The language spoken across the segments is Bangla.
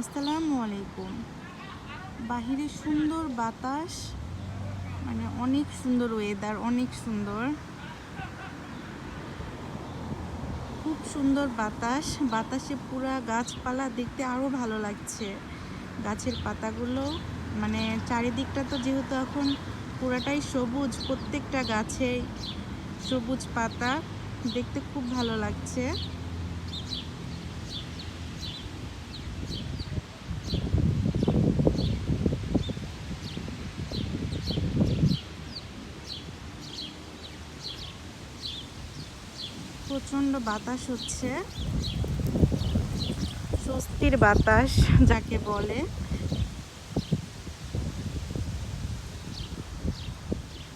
আসসালামু আলাইকুম। বাহিরে সুন্দর বাতাস মানে অনেক সুন্দর ওয়েদার অনেক সুন্দর। খুব সুন্দর বাতাস, বাতাসে পুরা গাছপালা দেখতে আরও ভালো লাগছে। গাছের পাতাগুলো মানে চারিদিকটা তো যেহেতু এখন পুরাটাই সবুজ, প্রত্যেকটা গাছে সবুজ পাতা, দেখতে খুব ভালো লাগছে। প্রচণ্ড বাতাস হচ্ছে। স্বস্তির বাতাস। যাকে বলে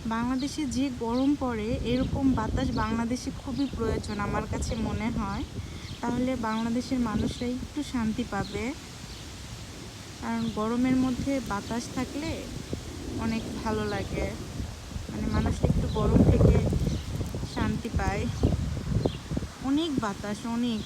বাংলাদেশে যে গরম পড়ে এরকম বাতাস বাংলাদেশে খুবই প্রয়োজন আমার কাছে মনে হয়। তাহলে বাংলাদেশের মানুষরা একটু শান্তি পাবে। কারণ গরমের মধ্যে বাতাস থাকলে অনেক ভালো লাগে। মানে মানুষটা একটু গরম থেকে বাতাস অনেক।